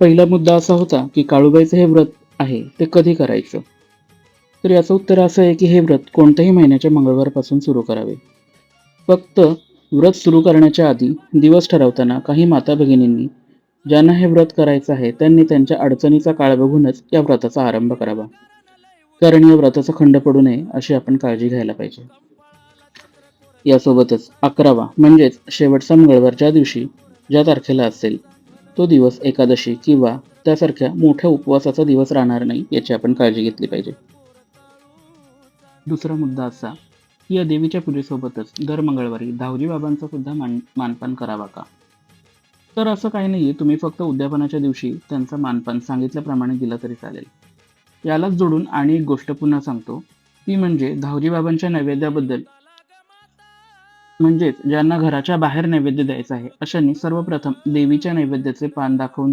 पहिला मुद्दा असा होता की काळूबाईचं हे व्रत आहे ते कधी करायचं? तर याचं उत्तर असं आहे की हे व्रत कोणत्याही महिन्याच्या मंगळवारपासून सुरू करावे. फक्त व्रत सुरू करण्याच्या आधी दिवस ठरवताना काही माता भगिनींनी ज्यांना हे व्रत करायचं आहे त्यांनी त्यांच्या अडचणीचा काळ बघूनच या व्रताचा आरंभ करावा. कारण या व्रताचा खंड पडू नये अशी आपण काळजी घ्यायला पाहिजे. यासोबतच अकरावा म्हणजेच शेवटचा मंगळवारच्या दिवशी ज्या तारखेला असेल तो दिवस एकादशी किंवा त्यासारख्या मोठ्या उपवासाचा दिवस राहणार नाही याची आपण काळजी घेतली पाहिजे. दुसरा मुद्दा असा की या देवीच्या पूजेसोबतच दर मंगळवारी धावजी बाबांचा सुद्धा मान मानपान करावा का? तर असं काही नाही तुम्ही फक्त उद्यापनाच्या दिवशी त्यांचा मानपान सांगितल्याप्रमाणे दिला तरी चालेल. यालाच जोडून आणि एक गोष्ट पुन्हा सांगतो ती म्हणजे धावजी बाबांच्या नैवेद्याबद्दल म्हणजेच ज्यांना घराच्या बाहेर नैवेद्य द्यायचा आहे अशांनी सर्वप्रथम देवीच्या नैवेद्याचे पान दाखवून